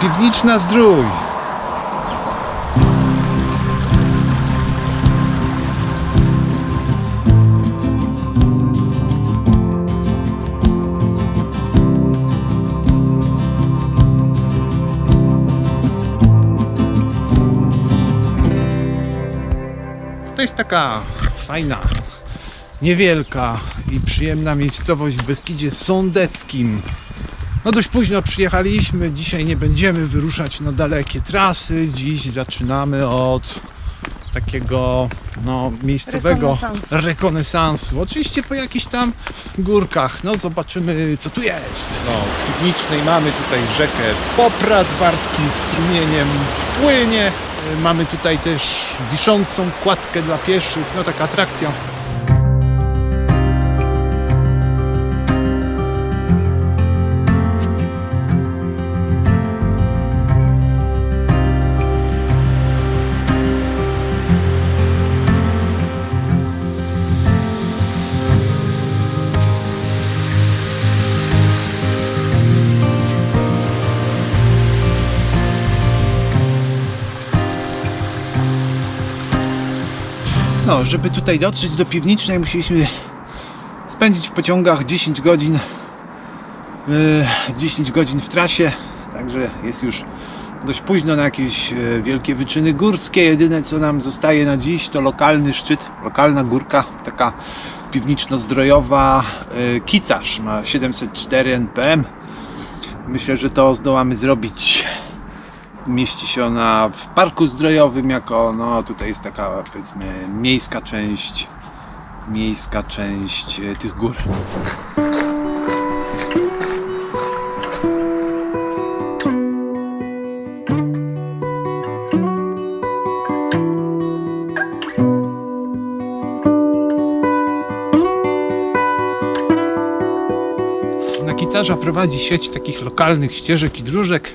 Piwniczna Zdrój. To jest taka fajna, niewielka i przyjemna miejscowość w Beskidzie Sądeckim. No dość późno przyjechaliśmy, dzisiaj nie będziemy wyruszać na dalekie trasy. Dziś zaczynamy od takiego no, miejscowego Rekonesansu. rekonesansu. Oczywiście po jakichś tam górkach. No zobaczymy co tu jest. No, w Piwnicznej mamy tutaj rzekę Poprad, wartki strumieniem płynie. Mamy tutaj też wiszącą kładkę dla pieszych, no taka atrakcja. Żeby tutaj dotrzeć do piwnicznej, musieliśmy spędzić w pociągach 10 godzin. e, 10 godzin w trasie, także jest już dość późno na jakieś e, wielkie wyczyny górskie. Jedyne co nam zostaje na dziś to lokalny szczyt, lokalna górka, taka piwniczno-zdrojowa. e, Kicarz ma 704 NPM. Myślę, że to zdołamy zrobić mieści się ona w parku zdrojowym jako, no tutaj jest taka powiedzmy miejska część miejska część e, tych gór. Na Kicarza prowadzi sieć takich lokalnych ścieżek i dróżek.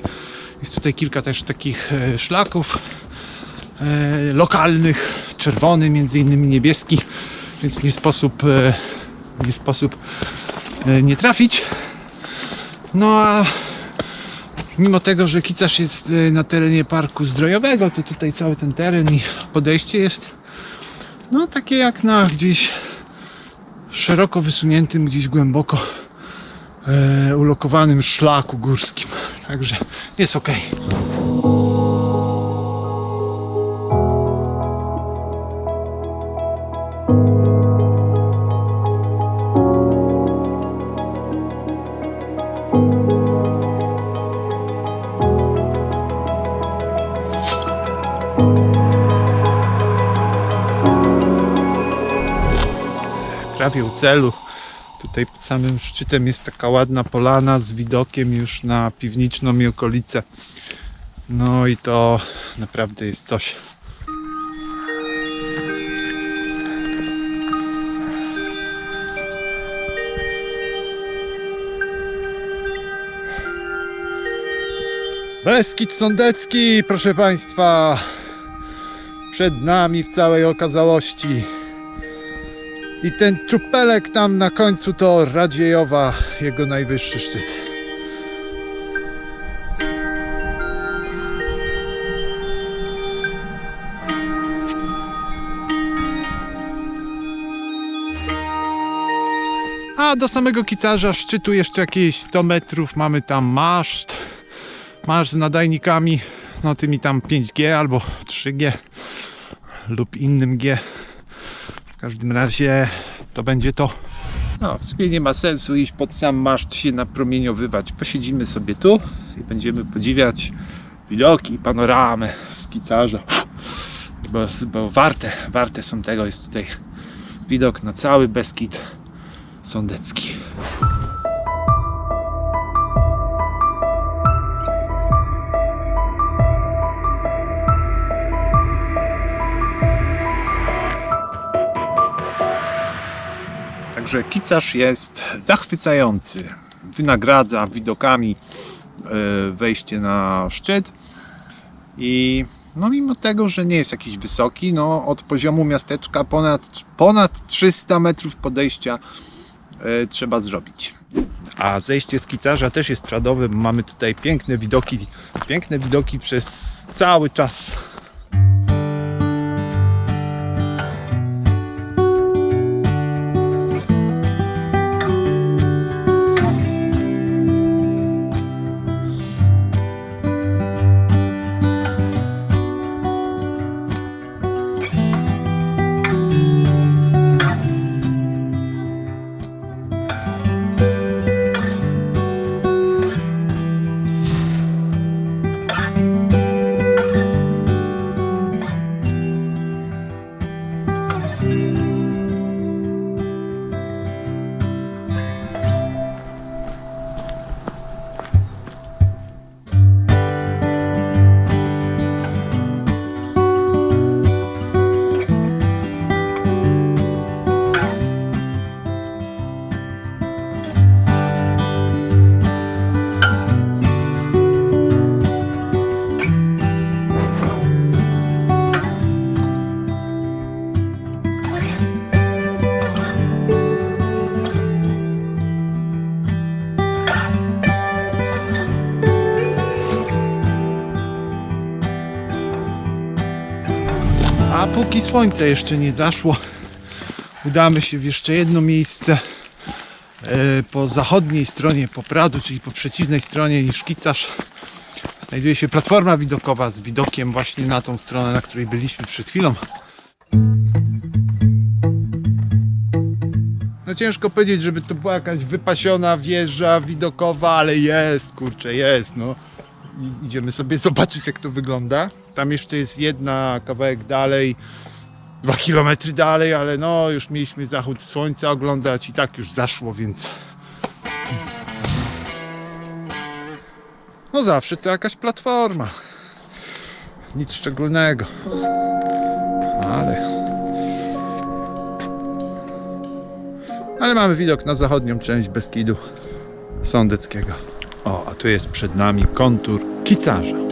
Jest tutaj kilka też takich e, szlaków e, lokalnych, czerwony, między innymi niebieski, więc nie sposób, e, nie sposób nie trafić. No a mimo tego, że Kicarz jest na terenie parku zdrojowego, to tutaj cały ten teren i podejście jest no takie jak na gdzieś szeroko wysuniętym, gdzieś głęboko ulokowanym szlaku górskim. Także jest ok. U celu. Tutaj pod samym szczytem jest taka ładna polana z widokiem już na piwniczną i okolice. No i to naprawdę jest coś. Beskid Sądecki, proszę Państwa, przed nami w całej okazałości. I ten czupelek tam na końcu to Radziejowa, jego najwyższy szczyt. A do samego Kicarza szczytu jeszcze jakieś 100 metrów mamy tam maszt. Maszt z nadajnikami, no tymi tam 5G albo 3G lub innym G. Każdym razie to będzie to. No, w sumie nie ma sensu iść pod sam maszt się napromieniowywać. Posiedzimy sobie tu i będziemy podziwiać widoki, panoramę z Kicarza. Bo, bo warte, warte są tego. Jest tutaj widok na cały Beskid Sądecki. Także Kicarz jest zachwycający. Wynagradza widokami e, wejście na szczyt. I no mimo tego, że nie jest jakiś wysoki, no od poziomu miasteczka ponad, ponad 300 metrów podejścia e, trzeba zrobić. A zejście z Kicarza też jest czadowe, mamy tutaj piękne widoki, piękne widoki przez cały czas. A póki słońce jeszcze nie zaszło, udamy się w jeszcze jedno miejsce e, po zachodniej stronie Popradu, czyli po przeciwnej stronie niż Kicarz. Znajduje się platforma widokowa z widokiem właśnie na tą stronę, na której byliśmy przed chwilą. No ciężko powiedzieć, żeby to była jakaś wypasiona wieża widokowa, ale jest, kurczę, jest, no. Idziemy sobie zobaczyć, jak to wygląda. Tam jeszcze jest jedna kawałek dalej, dwa kilometry dalej, ale no, już mieliśmy zachód słońca oglądać i tak już zaszło, więc... No zawsze to jakaś platforma. Nic szczególnego. Ale... Ale mamy widok na zachodnią część Beskidu Sądeckiego. O, a tu jest przed nami kontur Kicarza.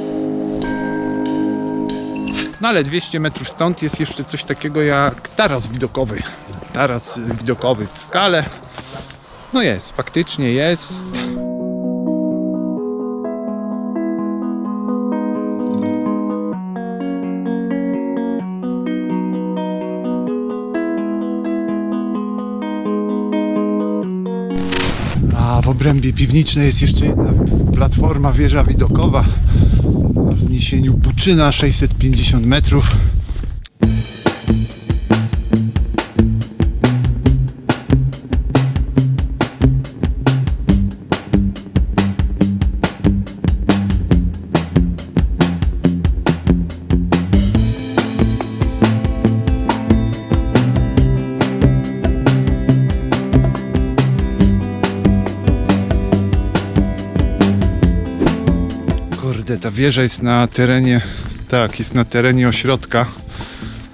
No ale 200 metrów stąd jest jeszcze coś takiego jak taras widokowy. Taras widokowy w skale. No jest, faktycznie jest. Obrębie piwnicznej jest jeszcze jedna platforma, wieża widokowa o wzniesieniu Buczyna 650 metrów. Ta wieża jest na terenie, tak, jest na terenie ośrodka.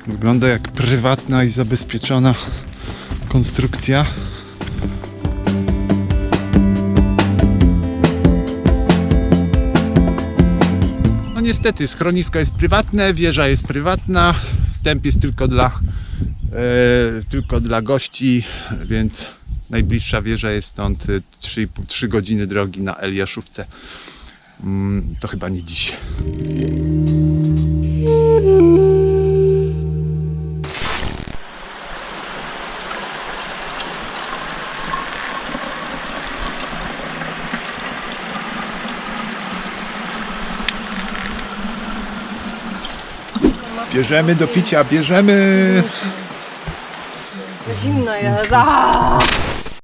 Wygląda jak prywatna i zabezpieczona konstrukcja. No niestety, schronisko jest prywatne, wieża jest prywatna, wstęp jest tylko dla, e, tylko dla gości, więc najbliższa wieża jest stąd e, 3,5-3 godziny drogi na Eliaszówce. Mm, to chyba nie dziś. Bierzemy do picia, bierzemy. Zimno jest. Aaaa!